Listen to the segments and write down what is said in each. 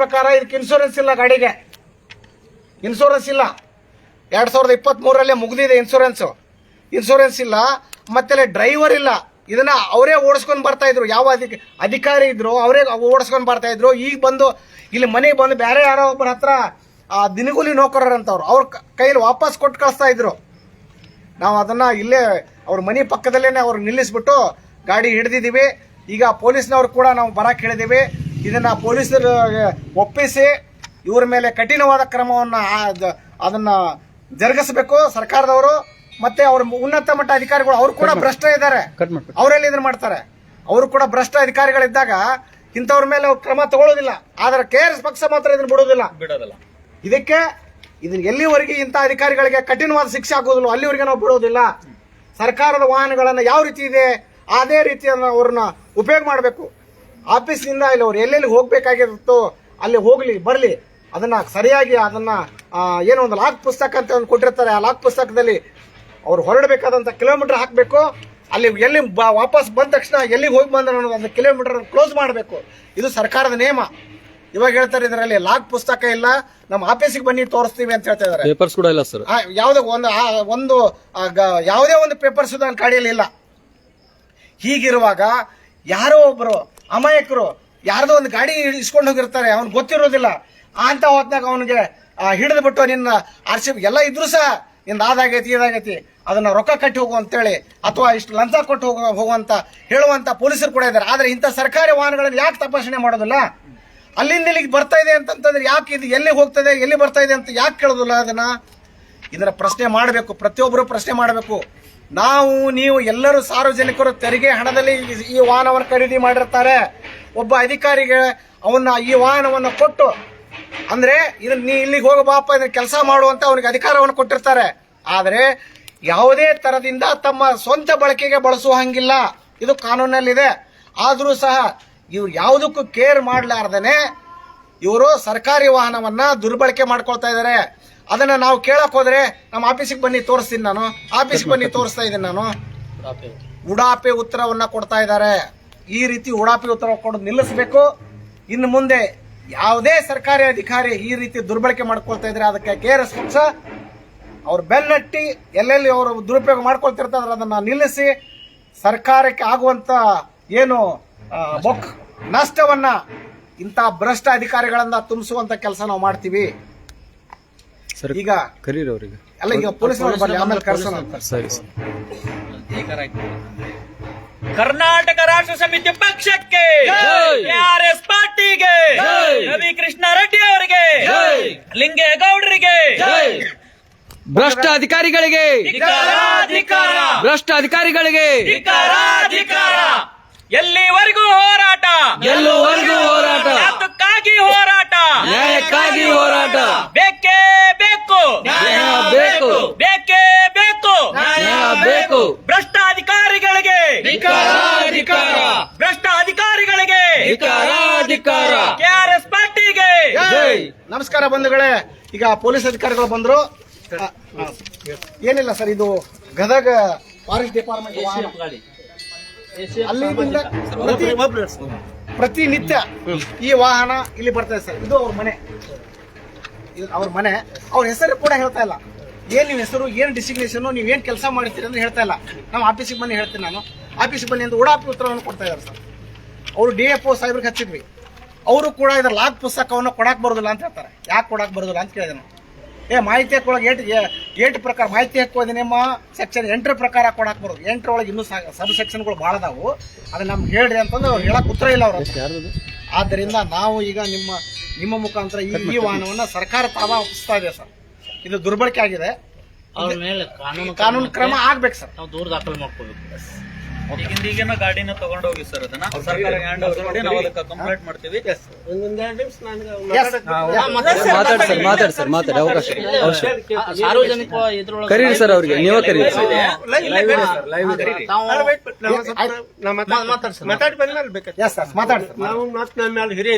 ಪ್ರಕಾರ ಇದಕ್ಕೆ ಇನ್ಶೂರೆನ್ಸ್ ಇಲ್ಲ ಗಾಡಿಗೆ. ಇನ್ಶೂರೆನ್ಸ್ ಇಲ್ಲ. ಎರಡ್ ಸಾವಿರದ ಇಪ್ಪತ್ತ್ಮೂರಲ್ಲೇ ಮುಗಿದಿದೆ ಇನ್ಶೂರೆನ್ಸು ಇನ್ಶೂರೆನ್ಸ್ ಇಲ್ಲ ಮತ್ತೆ ಡ್ರೈವರ್ ಇಲ್ಲ. ಇದನ್ನ ಅವರೇ ಓಡಿಸ್ಕೊಂಡು ಬರ್ತಾ ಇದ್ರು. ಯಾವ ಅಧಿಕ ಅಧಿಕಾರಿ ಇದ್ರು ಅವರೇ ಓಡಿಸ್ಕೊಂಡು ಬರ್ತಾ ಇದ್ರು. ಈಗ ಬಂದು ಇಲ್ಲಿ ಮನೆಗೆ ಬಂದು ಬೇರೆ ಯಾರೋ ಒಬ್ಬರ ಹತ್ರ ಆ, ದಿನಗೂಲಿ ನೌಕರರಂತವ್ರು. ಅವ್ರ ಕೈಯಲ್ಲಿ ವಾಪಸ್ ಕೊಟ್ಟು ಕಳಿಸ್ತಾ ಇದ್ರು. ನಾವು ಅದನ್ನ ಇಲ್ಲೇ ಅವ್ರ ಮನೆ ಪಕ್ಕದಲ್ಲೇನೆ ಅವ್ರು ನಿಲ್ಲಿಸ್ಬಿಟ್ಟು ಗಾಡಿ ಹಿಡಿದಿದ್ದೀವಿ ಈಗ ಪೊಲೀಸ್ನವ್ರು ಕೂಡ ನಾವು ಬರಕ್ಕೆ ಹೇಳಿದೀವಿ. ಇದನ್ನ ಪೊಲೀಸರು ಒಪ್ಪಿಸಿ ಇವ್ರ ಮೇಲೆ ಕಠಿಣವಾದ ಕ್ರಮವನ್ನ ಆ- ದ- ಅದನ್ನ ಜರುಗಿಸಬೇಕು ಸರ್ಕಾರದವರು ಮತ್ತೆ ಅವ್ರ ಉನ್ನತ ಮಟ್ಟ ಅಧಿಕಾರಿಗಳು ಅವರು ಕೂಡ ಭ್ರಷ್ಟ ಇದ್ದಾರೆ. ಅವರೆಲ್ಲಿ ಇದನ್ನ ಮಾಡ್ತಾರೆ. ಅವರು ಕೂಡ ಭ್ರಷ್ಟ ಅಧಿಕಾರಿಗಳಿದ್ದಾಗ ಇಂಥವ್ರ ಮೇಲೆ ಅವ್ರು ಕ್ರಮ ತಗೊಳ್ಳೋದಿಲ್ಲ. ಆದ್ರೆ ಕೆ ಆರ್ ಎಸ್ ಪಕ್ಷ ಮಾತ್ರ ಇದನ್ನ ಬಿಡೋದಿಲ್ಲ. ಬಿಡೋದಿಲ್ಲ. ಇದಕ್ಕೆ ಇದನ್ನ ಎಲ್ಲಿವರೆಗೆ ಇಂಥ ಅಧಿಕಾರಿಗಳಿಗೆ ಕಠಿಣವಾದ ಶಿಕ್ಷೆ ಆಗೋದಿಲ್ಲ ಅಲ್ಲಿವರೆಗೆ ನಾವು ಬಿಡೋದಿಲ್ಲ. ಸರ್ಕಾರದ ವಾಹನಗಳನ್ನ ಯಾವ ರೀತಿ ಇದೆ ಅದೇ ರೀತಿಯನ್ನು ಅವ್ರನ್ನ ಉಪಯೋಗ ಮಾಡಬೇಕು. ಆಫೀಸ್ನಿಂದ ಇಲ್ಲಿ ಅವ್ರು ಎಲ್ಲೆಲ್ಲಿ ಹೋಗ್ಬೇಕಾಗಿರುತ್ತೋ ಅಲ್ಲಿ ಹೋಗ್ಲಿ ಬರಲಿ. ಅದನ್ನ ಸರಿಯಾಗಿ ಅದನ್ನ ಏನೋ ಒಂದು ಲಾಕ್ ಪುಸ್ತಕ ಅಂತ ಒಂದು ಕೊಟ್ಟಿರ್ತಾರೆ ಆ ಲಾಕ್ ಪುಸ್ತಕದಲ್ಲಿ ಅವ್ರು ಹೊರಡಬೇಕಾದಂತ ಕಿಲೋಮೀಟರ್ ಹಾಕಬೇಕು. ಅಲ್ಲಿ ಎಲ್ಲಿ ಬ- ವಾಪಸ್ ಬಂದ ತಕ್ಷಣ ಎಲ್ಲಿಗೆ ಹೋಗಿ ಬಂದ್ರೆ ಅನ್ನೋದು ಒಂದು ಕಿಲೋಮೀಟರ್ ಕ್ಲೋಸ್ ಮಾಡಬೇಕು. ಇದು ಸರ್ಕಾರದ ನಿಯಮ. ಇವಾಗ ಹೇಳ್ತಾರೆ ಇದರಲ್ಲಿ ಲಾಕ್ ಪುಸ್ತಕ ಇಲ್ಲ ನಮ್ಮ ಆಫೀಸಿಗೆ ಬನ್ನಿ ತೋರಿಸ್ತೀವಿ ಅಂತ ಹೇಳ್ತಾ ಇದ್ದಾರೆ ಪೇಪರ್ಸ್ ಕೂಡ ಇಲ್ಲ ಸರ್. ಯಾವುದೇ ಒಂದು ಒಂದು ಯಾವುದೇ ಒಂದು ಪೇಪರ್ಸ್ ನನ್ನ ಗಾಡಿಯಲ್ಲಿ ಇಲ್ಲ. ಹೀಗಿರುವಾಗ ಯಾರೋ ಒಬ್ರು ಅಮಾಯಕರು ಯಾರ್ದೋ ಒಂದು ಗಾಡಿ ಇಸ್ಕೊಂಡು ಹೋಗಿರ್ತಾರೆ ಅವ್ನಿಗೆ ಗೊತ್ತಿರೋದಿಲ್ಲ. ಅಂತ ಹೊತ್ನಾಗ ಅವನಿಗೆ ಹಿಡಿದು ಬಿಟ್ಟು ನಿನ್ನ ಆರ್ ಸಿ ಎಲ್ಲ ಇದ್ರು ಸಹ ನಿಂದ ಅದಾಗೈತಿ ಇದಾಗೈತಿ. ಅದನ್ನ ರೊಕ್ಕ ಕಟ್ಟಿ ಹೋಗು ಅಂತೇಳಿ ಅಥವಾ ಇಷ್ಟು ಲಂಚ ಕೊಟ್ಟು ಹೋಗು, ಹೋಗುವಂತ, ಹೇಳುವಂತ ಪೊಲೀಸರು ಕೂಡ ಇದ್ದಾರೆ. ಆದ್ರೆ ಇಂಥ ಸರ್ಕಾರಿ ವಾಹನಗಳನ್ನು ಯಾಕೆ ತಪಾಸಣೆ ಮಾಡೋದಿಲ್ಲ? ಅಲ್ಲಿಂದ ಇಲ್ಲಿಗೆ ಬರ್ತಾ ಇದೆ ಅಂತಂದ್ರೆ ಯಾಕೆ ಇದು ಎಲ್ಲಿ ಹೋಗ್ತದೆ, ಎಲ್ಲಿ ಬರ್ತಾ ಇದೆ ಅಂತ ಯಾಕೆ ಕೇಳೋದಿಲ್ಲ ಅದನ್ನ? ಇದನ್ನ ಪ್ರಶ್ನೆ ಮಾಡಬೇಕು, ಪ್ರತಿಯೊಬ್ಬರು ಪ್ರಶ್ನೆ ಮಾಡಬೇಕು. ನಾವು, ನೀವು ಎಲ್ಲರೂ ಸಾರ್ವಜನಿಕರು ತೆರಿಗೆ ಹಣದಲ್ಲಿ ಈ- ವಾಹನವನ್ನು ಖರೀದಿ ಮಾಡಿರ್ತಾರೆ. ಒಬ್ಬ ಅಧಿಕಾರಿಗೆ ಅವನ್ನ ಈ ವಾಹನವನ್ನು ಕೊಟ್ಟು, ಅಂದ್ರೆ ಇದನ್ನ ನೀ ಇಲ್ಲಿಗೆ ಹೋಗ ಬಾಪ, ಇದನ್ನ ಕೆಲಸ ಮಾಡುವಂತ ಅವನಿಗೆ ಅಧಿಕಾರವನ್ನು ಕೊಟ್ಟಿರ್ತಾರೆ. ಆದರೆ ಯಾವುದೇ ತರದಿಂದ ತಮ್ಮ ಸ್ವಂತ ಬಳಕೆಗೆ ಬಳಸುವ ಹಂಗಿಲ್ಲ. ಇದು ಕಾನೂನಲ್ಲಿದೆ. ಆದರೂ ಸಹ ಇವ್ರು ಯಾವುದಕ್ಕೂ ಕೇರ್ ಮಾಡಲಾರ್ದೇ ಇವರು ಸರ್ಕಾರಿ ವಾಹನವನ್ನ ದುರ್ಬಳಕೆ ಮಾಡ್ಕೊಳ್ತಾ ಇದ್ದಾರೆ ಅದನ್ನ ನಾವು ಕೇಳಕ್ ಹೋದ್ರೆ ನಮ್ಮ ಆಫೀಸಿಗೆ ಬನ್ನಿ ತೋರಿಸ್ತೀನಿ ನಾನು. ಆಫೀಸ್ಗೆ ಬನ್ನಿ ತೋರಿಸ್ತಾ ಇದ್ದೀನಿ ನಾನು. ಉಡಾಪೆ. ಉತ್ತರವನ್ನ ಕೊಡ್ತಾ ಇದ್ದಾರೆ. ಈ ರೀತಿ ಉಡಾಪೆ ಉತ್ತರ ಕೊಡೋದು ನಿಲ್ಲಿಸಬೇಕು. ಇನ್ನು ಮುಂದೆ ಯಾವುದೇ ಸರ್ಕಾರಿ ಅಧಿಕಾರಿ ಈ ರೀತಿ ದುರ್ಬಳಕೆ ಮಾಡ್ಕೊಳ್ತಾ ಇದ್ರೆ ಅದಕ್ಕೆ ಕೆ ಆರ್ ಎಸ್ ಪಕ್ಷ ಅವ್ರು ಬೆನ್ನಟ್ಟಿ ಎಲ್ಲೆಲ್ಲಿ ಅವರು ದುರುಪಯೋಗ ಮಾಡ್ಕೊಳ್ತಿರ್ತಾರೆ ಅದನ್ನ ನಿಲ್ಲಿಸಿ ಸರ್ಕಾರಕ್ಕೆ ಆಗುವಂತ ಏನು ಬೊಕ್ ನಷ್ಟವನ್ನ ಇಂಥ ಭ್ರಷ್ಟ ಅಧಿಕಾರಿಗಳಿಂದ ತುಂಬಿಸುವಂತ ಕೆಲಸ ನಾವು ಮಾಡ್ತೀವಿ. ಸರ್ ಈಗ ಕರೀರಿ ಅವರಿಗೆ ಅಲ್ಲ ಈಗ ಪೊಲೀಸ್ ಬರ್ಲಿ ಆಮೇಲೆ ಕರ್ಸೋಣ. ಸರಿ ಸರ್. ಕರ್ನಾಟಕ ರಾಷ್ಟ್ರ ಸಮಿತಿ ಪಕ್ಷಕ್ಕೆ ಆರ್ ಎಸ್ ಪಾರ್ಟಿಗೆ ರವಿ ಕೃಷ್ಣ ರೆಡ್ಡಿ ಅವರಿಗೆ ಲಿಂಗೇಗೌಡರಿಗೆ ಭ್ರಷ್ಟ ಅಧಿಕಾರಿಗಳಿಗೆ ಧಿಕ್ಕಾರ, ಭ್ರಷ್ಟ ಅಧಿಕಾರಿಗಳಿಗೆ ಧಿಕ್ಕಾರ, ಧಿಕ್ಕಾರ. ಎಲ್ಲಿವರೆಗೂ ಹೋರಾಟ? ಎಲ್ಲಿವರೆಗೂ ಹೋರಾಟ? ಯಾತಕ್ಕಾಗಿ ಹೋರಾಟ. ನ್ಯಾಯಕ್ಕಾಗಿ ಹೋರಾಟ ಬೇಕೇ ಬೇಕು ನ್ಯಾಯ ಬೇಕು. ಬೇಕೇ ಬೇಕು ನ್ಯಾಯ ಬೇಕು ಭ್ರಷ್ಟ ಧಿಕಾರ ಧಿಕ್ಕಾರ. ಭ್ರಷ್ಟ ಅಧಿಕಾರಿಗಳಿಗೆ ಧಿಕಾರ ಧಿಕಾರ ಕೆಆರ್ಎಸ್ ಪಾರ್ಟಿಗೆ. ಜೈ. ನಮಸ್ಕಾರ ಬಂಧುಗಳೇ. ಈಗ ಪೊಲೀಸ್ ಅಧಿಕಾರಿಗಳು ಬಂದ್ರು. ಆ, ಆ, ಏನಿಲ್ಲ ಸರ್ ಇದು ಗದಗ ಫಾರೆಸ್ಟ್ ಡಿಪಾರ್ಟ್ಮೆಂಟ್ ವಾಹನ. ಅಲ್ಲಿಂದ ಪ್ರತಿ- ಪ್ರತಿನಿತ್ಯ ಈ ವಾಹನ ಇಲ್ಲಿ ಬರ್ತದೆ ಇದೆ ಸರ್. ಇದು ಅವ್ರ ಮನೆ. ಇದು ಅವ್ರ ಮನೆ. ಅವ್ರ ಹೆಸರು ಕೂಡ ಹೇಳ್ತಾ ಇಲ್ಲ. ಏನ್ ನಿಮ್ಮ ಹೆಸರು ಏನ್ ಡಿಸಿಗ್ನೇಷನ್ ನೀವ್ ಏನ್ ಕೆಲಸ ಮಾಡ್ತೀರಿ ಅಂತ ಹೇಳ್ತಾ ಇಲ್ಲ. ನಮ್ಮ ಆಫೀಸಿಗೆ ಬನ್ನಿ ಹೇಳ್ತೀನಿ ನಾನು. ಆಫೀಸಿಗೆ ಬನ್ನಿ ಅಂತ ಉಡಾಪಿ ಉತ್ತರವನ್ನು ಕೊಡ್ತಾ ಇದ್ದಾರೆ ಸರ್. ಅವರು ಡಿ ಎಫ್ ಒ ಸಾಹೇಬ್ರಿಗೆ ಹಚ್ಚಿದ್ವಿ. ಅವರು ಕೂಡ ಇದರ ಲಾಭ ಪುಸ್ತಕವನ್ನು ಕೊಡಕ್ಕೆ ಬರೋದಿಲ್ಲ ಅಂತ ಹೇಳ್ತಾರೆ. ಯಾಕೆ ಕೊಡಕ್ಕೆ ಬರೋದಿಲ್ಲ ಅಂತ ಕೇಳಿದೆ ನಾನು. ಏ ಮಾಹಿತಿ ಹಕ್ಕೊಳಗೆ ಏಟ್ ಏಟ್ ಪ್ರಕಾರ ಮಾಹಿತಿ ಹಕ್ಕು ನಿಮ್ಮ ಸೆಕ್ಷನ್ ಎಂಟರ ಪ್ರಕಾರ ಕೊಡಕ್ಕೆ ಬರೋದು. ಎಂಟರೊಳಗೆ ಇನ್ನೂ ಸಬ್ ಸೆಕ್ಷನ್ಗಳು ಭಾಳ ಅದಾವು. ಅದನ್ನ ನಮ್ಗೆ ಹೇಳ್ರಿ ಅಂತಂದ್ರೆ ಅವ್ರು ಹೇಳಕ್ಕೆ ಉತ್ತರ ಇಲ್ಲ ಅವರು. ಆದ್ದರಿಂದ ನಾವು ಈಗ ನಿಮ್ಮ ನಿಮ್ಮ ಮುಖಾಂತರ ಈ ಈ ವಾಹನವನ್ನು ಸರ್ಕಾರ ತಾವ ಒಪ್ಪಿಸ್ತಾ ಇದೆ ಸರ್. ಇದು ದುರ್ಬಳಕೆ ಆಗಿದೆ. ಅವ್ರ ಮೇಲೆ ಕಾನೂನು ಕಾನೂನು ಕ್ರಮ ಆಗ್ಬೇಕು ಸರ್. ನಾವು ದೂರ ದಾಖಲೆ ಮಾಡ್ಕೋಬೇಕು ಈಗಿಂದ ಈಗಿನ ಗಾಡಿನ ತಗೊಂಡೋಗಿ ಸರ್ ಅದನ್ನ. ಸರ್ಕಾರ ಹ್ಯಾಂಡ್ ಓವರ್ ಮಾಡಿ ನಾವು ಅದಕ್ಕೆ ಕಂಪ್ಲೇಂಟ್ ಮಾಡ್ತೀವಿ. ಮಾತಾಡಿ ಸರ್ ಮಾತಾಡಿ ಸರ್ ಮಾತಾಡಿ ಅವಕಾಶ ಸಾರ್ವಜನಿಕ ಇದ್ರೊಳಗೆ ಕರೀರಿ ಸರ್ ಅವ್ರಿಗೆ. ನೀವೇ ಕರೀರಿ ತಾವು ಮಾತಾಡಿ ನಾವು ಮತ್ತೆ ನಮ್ಮ ಮೇಲೆ ಹಿರಿಯ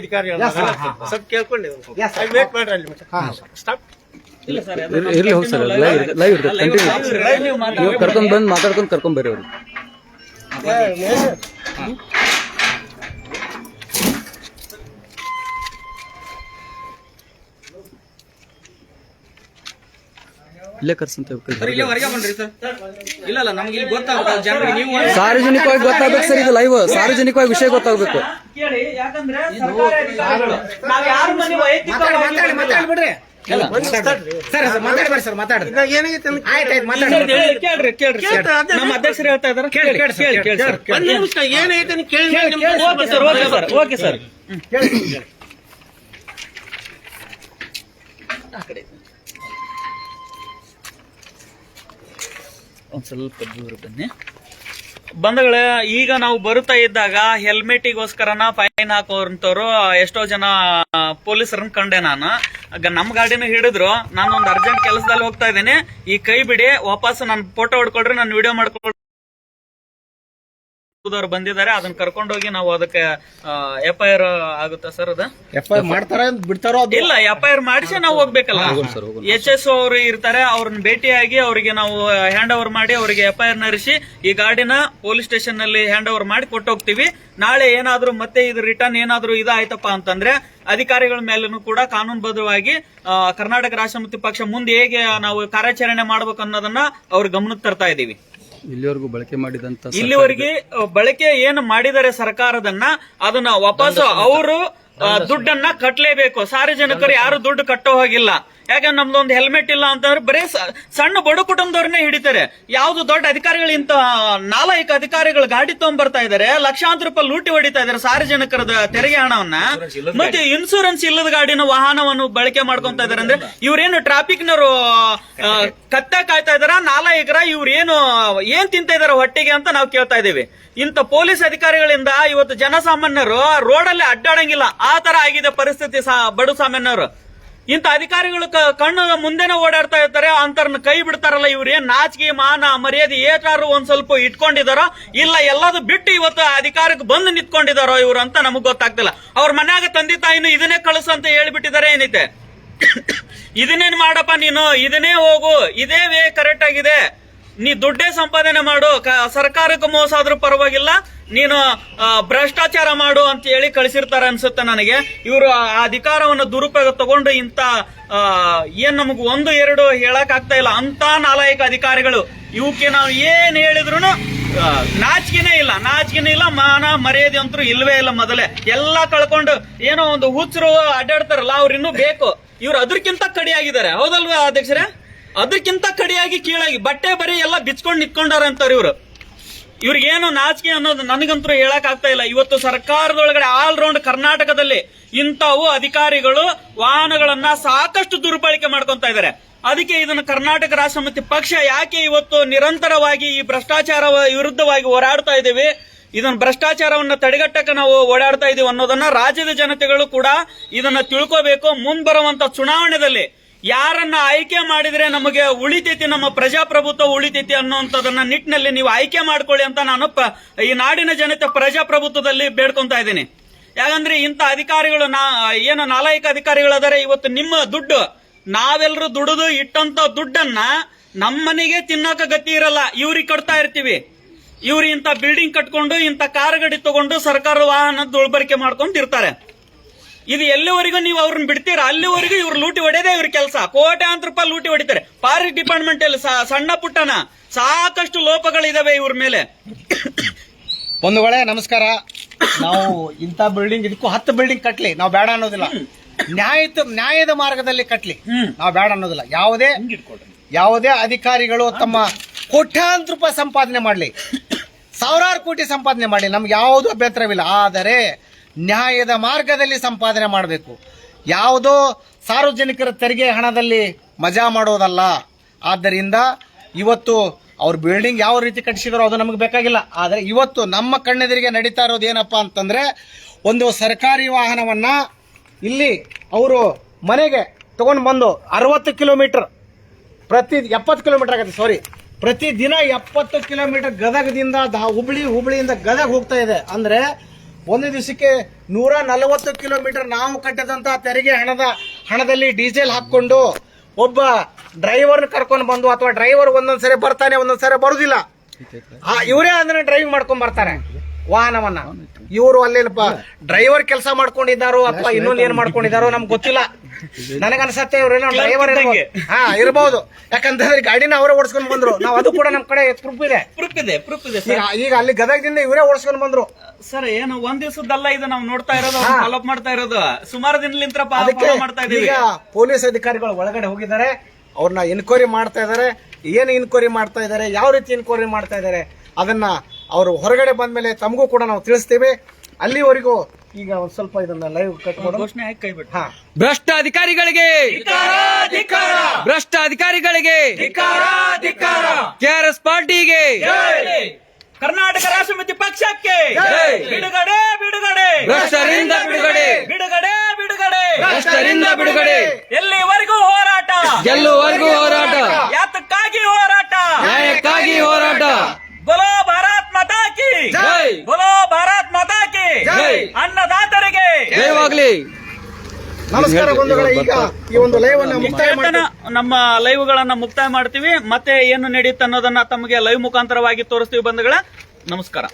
sir. ಸ್ವಲ್ಪ ಕೇಳ್ಕೊಂಡೆ Yes, sir. ವೇಟ್ ಮಾಡ್ರಿ ಅಲ್ಲಿ ಹಾ ಸ್ಟಾಪ್ ಇಲ್ಲ ಸರ್ ಇರ್ಲಿ ಹೋಗಿ ಸರ್ ಲೈವ್ ಲೈವ್ ಇರ್ತದೆ ಕಂಟಿನ್ಯೂ ನೀವು ಕರ್ಕೊಂಡ್ ಬಂದು ಮಾತಾಡ್ಕೊಂಡು ಕರ್ಕೊಂಡ್ ಬರ್ರಿ ಅವ್ರಿಗೆ ಇಲ್ಲೇ ಸಾರ್ವಜನಿಕವಾಗಿ ಗೊತ್ತಾಗ್ಬೇಕು ಸರ್ ಇದು ಲೈವ್ ಸಾರ್ವಜನಿಕವಾಗಿ ವಿಷಯ ಗೊತ್ತಾಗ್ಬೇಕು. ಯಾಕಂದ್ರೆ ಸರ್ ಸರ್ ಮಾತಾಡ್ಬೇಡಿ ಸರ್ ಮಾತಾಡ್ರಿ. ಏನಾಗೈತೆ ಕೇಳ್ರಿ. ಕೇಳ್ರಿ ನಮ್ಮ ಅಧ್ಯಕ್ಷರು ಹೇಳ್ತಾ ಇದಾರೆ. ಕೇಳಿ ಕೇಳಿ ಕೇಳಿ ಕೇಳಿ ಕೇಳಿ ಸರ್ ಒಂದ್ ನಿಮಿಷ ಏನಾಗೈತೆ ಅಂತ ಕೇಳಿ okay sir okay sir okay sir. ಒಂದ್ ಸ್ವಲ್ಪ ದೂರ ಬನ್ನಿ. ಬಂದಗಳ ಈಗ ನಾವು ಬರುತ್ತಾ ಇದ್ದಾಗ ಹೆಲ್ಮೆಟಿಗೋಸ್ಕರನ ಫೈನ್ ಹಾಕೋರಂತವ್ರು ಎಷ್ಟೋ ಜನ ಪೊಲೀಸರನ್ನ ಕಂಡೆ ನಾನು. ನಮ್ ಗಾಡಿನ ಹಿಡಿದ್ರು, ನಾನು ಒಂದು ಅರ್ಜೆಂಟ್ ಕೆಲಸದಲ್ಲಿ ಹೋಗ್ತಾ ಇದ್ದೀನಿ. ಈ ಕೈ ಬಿಡಿ, ವಾಪಸ್ ನಾನು ಫೋಟೋ ಹೊಡ್ಕೊಳ್ರಿ ನಾನು ವಿಡಿಯೋ ಮಾಡ್ಕೊಳ್ರಿ ಅವ್ರು ಬಂದಿದ್ದಾರೆ ಅದನ್ನ ಕರ್ಕೊಂಡೋಗಿ ನಾವು ಅದಕ್ಕೆ ಎಫ್ ಐ ಆರ್ ಆಗುತ್ತಾ ಸರ್ ಅದ? ಎಫ್ ಐ ಮಾಡ್ತಾರ ಬಿಡ್ತಾರೋ ಇಲ್ಲ ಎಫ್ ಐ ಆರ್ ಮಾಡಿಸಿ ನಾವು ಹೋಗ್ಬೇಕಲ್ಲ. ಎಚ್ ಎಸ್ ಅವರು ಇರ್ತಾರೆ ಅವ್ರನ್ನ ಭೇಟಿಯಾಗಿ ಅವರಿಗೆ ನಾವು ಹ್ಯಾಂಡ್ ಓವರ್ ಮಾಡಿ ಅವರಿಗೆ ಎಫ್ ಐ ಆರ್ ನರಿಸಿ ಈ ಗಾಡಿನ ಪೊಲೀಸ್ ಸ್ಟೇಷನ್ನಲ್ಲಿ ಹ್ಯಾಂಡ್ ಓವರ್ ಮಾಡಿ ಕೊಟ್ಟು ಹೋಗ್ತೀವಿ ನಾಳೆ ಏನಾದ್ರೂ ಮತ್ತೆ ಇದು ರಿಟರ್ನ್ ಏನಾದ್ರೂ ಇದಾಯ್ತಪ್ಪ ಅಂತಂದ್ರೆ ಅಧಿಕಾರಿಗಳ ಮೇಲೂ ಕೂಡ ಕಾನೂನುಬದ್ಧವಾಗಿ ಕರ್ನಾಟಕ ರಾಷ್ಟ್ರ ಸಮಿತಿ ಪಕ್ಷ ಮುಂದೆ ಹೇಗೆ ನಾವು ಕಾರ್ಯಾಚರಣೆ ಮಾಡ್ಬೇಕು ಅನ್ನೋದನ್ನ ಅವ್ರ ಗಮನಕ್ಕೆ ತರ್ತಾ ಇದೀವಿ. ಇಲ್ಲಿವರೆಗೂ ಬಳಕೆ ಮಾಡಿದಂತ ಇಲ್ಲಿವರೆಗೆ ಬಳಕೆ ಏನು ಮಾಡಿದರೆ ಸರ್ಕಾರದನ್ನ ಅದನ್ನ ವಾಪಸ್ ಅವರು ದುಡ್ಡನ್ನ ಕಟ್ಟಲೇಬೇಕು ಸಾರ್ವಜನಿಕರು ಯಾರು ದುಡ್ಡು ಕಟ್ಟೋ ಹೋಗಿಲ್ಲ. ಯಾಕಂದ್ರೆ ಒಂದು ಹೆಲ್ಮೆಟ್ ಇಲ್ಲ ಅಂತಂದ್ರೆ ಬರೀ ಸಣ್ಣ ಬಡ ಕುಟುಂಬದವ್ರನ್ನೇ ಹಿಡಿತಾರೆ. ಯಾವ್ದು ದೊಡ್ಡ ಅಧಿಕಾರಿಗಳು ಇಂತ ನಾಲ್ಕು ಅಧಿಕಾರಿಗಳು ಗಾಡಿ ತಗೊಂಡ್ಬರ್ತಾ ಇದಾರೆ ಲಕ್ಷಾಂತರ ರೂಪಾಯಿ ಲೂಟಿ ಹೊಡಿತಾ ಇದಾರೆ ಸಾರ್ವಜನಿಕರದ ತೆರಿಗೆ ಹಣವನ್ನ. ಮತ್ತೆ ಇನ್ಸೂರೆನ್ಸ್ ಇಲ್ಲದ ಗಾಡಿನ ವಾಹನವನ್ನು ಬಳಕೆ ಮಾಡ್ಕೊಂತ ಇದಾರೆ ಅಂದ್ರೆ ಇವ್ರೇನು ಟ್ರಾಫಿಕ್ನವರು ಕತ್ತೆ. ಕಾಯ್ತಾ ಇದಾರ ನಾಲ್ಕರ ಇವ್ರೇನು ಏನ್ ತಿಂತ ಇದಾರ ಹೊಟ್ಟೆಗೆ ಅಂತ ನಾವು ಕೇಳ್ತಾ ಇದೀವಿ ಇಂಥ ಪೊಲೀಸ್ ಅಧಿಕಾರಿಗಳಿಂದ ಇವತ್ತು ಜನಸಾಮಾನ್ಯರು ರೋಡಲ್ಲಿ ಅಡ್ಡಾಡಂಗಿಲ್ಲ. ಆ ತರ ಆಗಿದೆ ಪರಿಸ್ಥಿತಿ ಬಡು ಸಾಮಾನ್ಯರು. ಇಂಥ ಅಧಿಕಾರಿಗಳು ಕಣ್ಣು ಮುಂದೆನೆ ಓಡಾಡ್ತಾ ಇರ್ತಾರೆ, ಅಂತರ್ನ ಕೈ ಬಿಡ್ತಾರಲ್ಲ ಇವ್ರು. ನಾಚಿಕೆ, ಮಾನ, ಮರ್ಯಾದೆ ಏಟಾರು ಒಂದ್ ಸ್ವಲ್ಪ ಇಟ್ಕೊಂಡಿದಾರೋ, ಇಲ್ಲ ಎಲ್ಲದು ಬಿಟ್ಟು ಇವತ್ತು ಅಧಿಕಾರಕ್ಕೆ ಬಂದು ನಿಂತ್ಕೊಂಡಿದಾರೋ ಇವ್ರು ಅಂತ ನಮಗ್ ಗೊತ್ತಾಗ್ತಿಲ್ಲ. ಅವ್ರ ಮನ್ಯಾಗ ತಂದೆ ತಾಯಿನು ಇದನ್ನೇ ಕಳಿಸು ಅಂತ ಹೇಳ್ಬಿಟ್ಟಿದ್ದಾರೆ ಏನೈತೆ? ಇದನ್ನೇನ್ ಮಾಡಪ್ಪ ನೀನು? ಇದನ್ನೇ ಹೋಗು. ಇದೇ ವೇ ಕರೆಕ್ಟ್ ಆಗಿದೆ. ನೀ ದುಡ್ಡೇ ಸಂಪಾದನೆ ಮಾಡು ಸರ್ಕಾರಕ್ಕೆ ಮೋಸ ಆದ್ರೂ ಪರವಾಗಿಲ್ಲ ನೀನು ಭ್ರಷ್ಟಾಚಾರ ಮಾಡು ಅಂತ ಹೇಳಿ ಕಳಿಸಿರ್ತಾರೆ ಅನ್ಸುತ್ತೆ ನನಗೆ. ಇವರು ಆ ಅಧಿಕಾರವನ್ನು ದುರುಪಯೋಗ ತಗೊಂಡು ಇಂತ ಆ, ಏನ್ ನಮಗ್ ಒಂದು ಎರಡು ಹೇಳಕ್ ಆಗ್ತಾ ಇಲ್ಲ. ಅಂತ ನಾಲಾಯಕ ಅಧಿಕಾರಿಗಳು. ಇವಕ್ಕೆ ನಾವು ಏನ್ ಹೇಳಿದ್ರು ನಾಚಿಕೆನೇ ಇಲ್ಲ. ನಾಚಿಕೆನೇ ಇಲ್ಲ ಮಾನ ಮರ್ಯಾದೆ ಅಂತೂ ಇಲ್ವೇ ಇಲ್ಲ ಮೊದಲೇ. ಎಲ್ಲ ಕಳ್ಕೊಂಡು ಏನೋ ಒಂದು ಹುಚ್ಚರು ಅಡ್ಡಾಡ್ತಾರಲ್ಲ ಅವ್ರು ಇನ್ನೂ ಬೇಕು. ಇವ್ರು ಅದಕ್ಕಿಂತ ಕಡಿಯಾಗಿದ್ದಾರೆ. ಹೌದಲ್ವಾ ಅಧ್ಯಕ್ಷರೇ? ಅದಕ್ಕಿಂತ ಕಡಿಯಾಗಿ ಕೀಳಾಗಿ ಬಟ್ಟೆ ಬರೀ ಎಲ್ಲ ಬಿಚ್ಕೊಂಡು ನಿಂತ್ಕೊಂಡಾರ ಅಂತಾರೆ ಇವರು. ಇವ್ರಿಗೇನು ನಾಚಿಕೆ ಅನ್ನೋದು ನನಗಂತೂ ಹೇಳಕ್ ಆಗ್ತಾ ಇಲ್ಲ. ಇವತ್ತು ಸರ್ಕಾರದೊಳಗಡೆ ಆಲ್ ರೌಂಡ್ ಕರ್ನಾಟಕದಲ್ಲಿ ಇಂಥವು ಅಧಿಕಾರಿಗಳು ವಾಹನಗಳನ್ನ ಸಾಕಷ್ಟು ದುರ್ಬಳಕೆ ಮಾಡ್ಕೊಂತ ಇದ್ದಾರೆ ಅದಕ್ಕೆ ಇದನ್ನು ಕರ್ನಾಟಕ ರಾಷ್ಟ್ರ ಪಕ್ಷ ಯಾಕೆ ಇವತ್ತು ನಿರಂತರವಾಗಿ ಈ ಭ್ರಷ್ಟಾಚಾರ ವಿರುದ್ಧವಾಗಿ ಹೋರಾಡ್ತಾ ಇದ್ದೀವಿ? ಇದನ್ನ ಭ್ರಷ್ಟಾಚಾರವನ್ನ ತಡೆಗಟ್ಟಕ್ಕೆ ನಾವು ಓಡಾಡ್ತಾ ಇದೀವಿ ಅನ್ನೋದನ್ನ ರಾಜ್ಯದ ಜನತೆಗಳು ಕೂಡ ಇದನ್ನ ತಿಳ್ಕೋಬೇಕು. ಮುಂಬರುವಂತ ಚುನಾವಣೆಯಲ್ಲಿ ಯಾರನ್ನ ಆಯ್ಕೆ ಮಾಡಿದ್ರೆ ನಮಗೆ ಉಳಿತೈತಿ, ನಮ್ಮ ಪ್ರಜಾಪ್ರಭುತ್ವ ಉಳಿತೈತಿ ಅನ್ನುವಂಥದ್ದನ್ನ ನಿಟ್ಟಿನಲ್ಲಿ ನೀವು ಆಯ್ಕೆ ಮಾಡ್ಕೊಳ್ಳಿ ಅಂತ ನಾನು ಈ ನಾಡಿನ ಜನತೆ ಪ್ರಜಾಪ್ರಭುತ್ವದಲ್ಲಿ ಬೇಡ್ಕೊಂತಾ ಇದ್ದೀನಿ. ಯಾಕಂದ್ರೆ ಇಂಥ ಅಧಿಕಾರಿಗಳು ನಾ ಏನು ನಾಲಾಯಕ ಅಧಿಕಾರಿಗಳಾದರೆ, ಇವತ್ತು ನಿಮ್ಮ ದುಡ್ಡು ನಾವೆಲ್ಲರೂ ದುಡಿದು ಇಟ್ಟಂತ ದುಡ್ಡನ್ನ ನಮ್ಮನೆಗೆ ತಿನ್ನಕ ಗತಿ ಇರಲ್ಲ. ಇವ್ರಿಗೆ ಕಟ್ತಾ ಇರ್ತೀವಿ. ಇವ್ರು ಇಂಥ ಬಿಲ್ಡಿಂಗ್ ಕಟ್ಕೊಂಡು, ಇಂಥ ಕಾರ್ ಗಡಿ ತಗೊಂಡು ಸರ್ಕಾರ ವಾಹನ ದುಳ್ಬರಿಕೆ ಮಾಡ್ಕೊಂಡು ಇರ್ತಾರೆ ಇದು ಎಲ್ಲಿವರೆಗೂ ನೀವು ಅವ್ರನ್ನ ಬಿಡ್ತೀರಾ? ಅಲ್ಲಿವರೆಗೂ ಇವ್ರು ಲೂಟಿ ಹೊಡೆಯದೇ ಇವ್ರ ಕೆಲಸ. ಕೋಟ್ಯಾಂತರ ರೂಪಾಯಿ ಲೂಟಿ ಹೊಡಿತಾರೆ. ಫಾರೆಸ್ಟ್ ಡಿಪಾರ್ಟ್ಮೆಂಟ್ ಅಲ್ಲಿ ಸಣ್ಣ ಪುಟ್ಟನ ಸಾಕಷ್ಟು ಲೋಪಗಳಿದಾವೆ ಇವ್ರ ಮೇಲೆ. ಬಂಧುಗಳೇ ನಮಸ್ಕಾರ. ನಾವು ಇಂಥ ಬಿಲ್ಡಿಂಗ್ ಇದಕ್ಕೂ ಹತ್ತು ಬಿಲ್ಡಿಂಗ್ ಕಟ್ಲಿ. ನಾವು ಬೇಡ ಅನ್ನೋದಿಲ್ಲ. ನ್ಯಾಯದ ನ್ಯಾಯದ ಮಾರ್ಗದಲ್ಲಿ ಕಟ್ಲಿ. ನಾವು ಬೇಡ ಅನ್ನೋದಿಲ್ಲ. ಯಾವುದೇ ಯಾವುದೇ ಅಧಿಕಾರಿಗಳು ತಮ್ಮ ಕೋಟ್ಯಾಂತರ ರೂಪಾಯಿ ಸಂಪಾದನೆ ಮಾಡಲಿ. ಸಾವಿರಾರು ಕೋಟಿ ಸಂಪಾದನೆ ಮಾಡಲಿ. ನಮ್ಗೆ ಯಾವುದು ಅಭ್ಯಂತರವಿಲ್ಲ. ಆದರೆ ನ್ಯಾಯದ ಮಾರ್ಗದಲ್ಲಿ ಸಂಪಾದನೆ ಮಾಡಬೇಕು. ಯಾವುದೋ ಸಾರ್ವಜನಿಕರ ತೆರಿಗೆ ಹಣದಲ್ಲಿ ಮಜಾ ಮಾಡೋದಲ್ಲ. ಆದ್ದರಿಂದ ಇವತ್ತು ಅವ್ರ ಬಿಲ್ಡಿಂಗ್ ಯಾವ ರೀತಿ ಕಟ್ಟಿಸಿದಾರೋ ಅದು ನಮಗೆ ಬೇಕಾಗಿಲ್ಲ. ಆದರೆ ಇವತ್ತು ನಮ್ಮ ಕಣ್ಣೆದುರಿಗೆ ನಡೀತಾ ಇರೋದು ಏನಪ್ಪ ಅಂತಂದರೆ ಒಂದು ಸರ್ಕಾರಿ ವಾಹನವನ್ನು ಇಲ್ಲಿ ಅವರು ಮನೆಗೆ ತೊಗೊಂಡು ಬಂದು ಅರವತ್ತು ಕಿಲೋಮೀಟರ್ ಪ್ರತಿ ಎಪ್ಪತ್ತು ಕಿಲೋಮೀಟರ್ ಆಗುತ್ತೆ ಸಾರಿ ಪ್ರತಿ ದಿನ ಎಪ್ಪತ್ತು ಕಿಲೋಮೀಟರ್ ಗದಗದಿಂದ ಹುಬ್ಳಿ ಹುಬ್ಳಿಯಿಂದ ಗದಗ ಹೋಗ್ತಾ ಇದೆ. ಅಂದ್ರೆ ಒಂದು ದಿವಸಕ್ಕೆ ನೂರ ನಲವತ್ತು ಕಿಲೋಮೀಟರ್ ನಾವು ಕಟ್ಟದಂತ ತೆರಿಗೆ ಹಣದ, ಹಣದಲ್ಲಿ ಡೀಸೆಲ್ ಹಾಕೊಂಡು ಒಬ್ಬ ಡ್ರೈವರ್ ಕರ್ಕೊಂಡು ಬಂದು ಅಥವಾ ಡ್ರೈವರ್ ಒಂದೊಂದ್ಸರಿ ಬರ್ತಾನೆ, ಒಂದೊಂದ್ಸರಿ ಬರುದಿಲ್ಲ. ಇವರೇ ಅಂದ್ರೆ ಡ್ರೈವಿಂಗ್ ಮಾಡ್ಕೊಂಡ್ ಬರ್ತಾರೆ. ವಾಹನವನ್ನ. ಇವರು ಅಲ್ಲೇನಪ್ಪ ಡ್ರೈವರ್ ಕೆಲಸ ಮಾಡ್ಕೊಂಡಿದ್ದಾರೋ ಅಥವಾ ಇನ್ನೊಂದು ಏನ್ ಮಾಡ್ಕೊಂಡಿದ್ದಾರೋ ನಮ್ಗೆ ಗೊತ್ತಿಲ್ಲ. ನನಗನ್ಸತ್ತೆ ಇವ್ರೇನೋ Clerk ಡ್ರೈವರ್. ಹಾ ಇರಬಹುದು ಯಾಕಂತಂದ್ರೆ ಗಾಡಿನ ಅವರೇ ಓಡಿಸ್ಕೊಂಡ್ ಬಂದ್ರು. ನಾವು ಅದು ಕೂಡ ನಮ್ ಕಡೆ ಪ್ರೂಫ್ ಇದೆ. ಪ್ರೂಫ್ ಇದೆ ಪ್ರೂಫ್ ಇದೆ ಈಗ ಈಗ ಅಲ್ಲಿ ಗದಗದಿಂದ ಇವರೇ ಓಡಿಸ್ಕೊಂಡ್ ಬಂದ್ರು. ಸರ್ ಏನು ಒಂದ್ ದಿವಸದಲ್ಲ ಇದು ನಾವು ನೋಡ್ತಾ ಇರೋದು ಫಾಲೋ ಫಾಲೋ ಮಾಡ್ತಾ ಇರೋದು. ಸುಮಾರು ದಿನಲಿಂತ್ರ ಅದಕ್ಕೆ ಫಾಲೋ ಮಾಡ್ತಾ ಇದೀವಿ. ಈಗ ಪೊಲೀಸ್ ಅಧಿಕಾರಿಗಳು ಒಳಗಡೆ ಹೋಗಿದ್ದಾರೆ. ಅವ್ರನ್ನ ಎನ್ಕ್ವೈರಿ ಮಾಡ್ತಾ ಇದ್ದಾರೆ. ಏನು ಎನ್ಕ್ವೈರಿ ಮಾಡ್ತಾ ಇದ್ದಾರೆ? ಯಾವ ರೀತಿ ಎನ್ಕ್ವೈರಿ ಮಾಡ್ತಾ ಇದ್ದಾರೆ? ಅದನ್ನ ಅವರು ಹೊರಗಡೆ ಬಂದ್ಮೇಲೆ ತಮಗೂ ಕೂಡ ನಾವು ತಿಳಿಸ್ತೀವಿ. ಅಲ್ಲಿವರೆಗೂ ಈಗ ಒಂದ್ ಸ್ವಲ್ಪ ಇದನ್ನ ಲೈವ್ ಕಟ್ ಘೋಷಣೆ ಹಾಕಿ ಕೈ ಬಿಟ್ಟು. ಹಾ. ಭ್ರಷ್ಟ ಅಧಿಕಾರಿಗಳಿಗೆ ಭ್ರಷ್ಟ ಅಧಿಕಾರಿಗಳಿಗೆ ಕೆಆರ್ಎಸ್ ಪಾರ್ಟಿಗೆ! ಕರ್ನಾಟಕ ರಾಷ್ಟ್ರ ಸಮಿತಿ ಪಕ್ಷಕ್ಕೆ! ಜೈ. ಬಿಡುಗಡೆ ಬಿಡುಗಡೆ! ಭ್ರಷ್ಟರಿಂದ ಬಿಡುಗಡೆ! ಬಿಡುಗಡೆ ಬಿಡುಗಡೆ! ಭ್ರಷ್ಟರಿಂದ ಬಿಡುಗಡೆ! ಎಲ್ಲಿವರೆಗೂ ಹೋರಾಟ? ಎಲ್ಲವರೆಗೂ ಹೋರಾಟ? ಯಾತಕ್ಕಾಗಿ ಹೋರಾಟ? ನ್ಯಾಯಕ್ಕಾಗಿ ಹೋರಾಟ! ಬೋಲೋ ಭಾರತ್ ಮಾತಾ ಕಿ. ಬೋಲೋ. ಅನ್ನದಾತರಿಗೆ ಜಯವಾಗ್ಲಿ. ನಮಸ್ಕಾರ ಬಂಧುಗಳೇ ಈಗ ಈ ಒಂದು ಲೈವ್ ಅನ್ನ ಮುಕ್ತಾಯ ನಮ್ಮ ಲೈವ್ ಗಳನ್ನ ಮುಕ್ತಾಯ ಮಾಡ್ತೀವಿ. ಮತ್ತೆ ಏನು ನಡೆಯುತ್ತೆ ಅನ್ನೋದನ್ನ ತಮಗೆ ಲೈವ್ ಮುಖಾಂತರವಾಗಿ ತೋರಿಸ್ತೀವಿ ಬಂಧುಗಳ. ನಮಸ್ಕಾರ.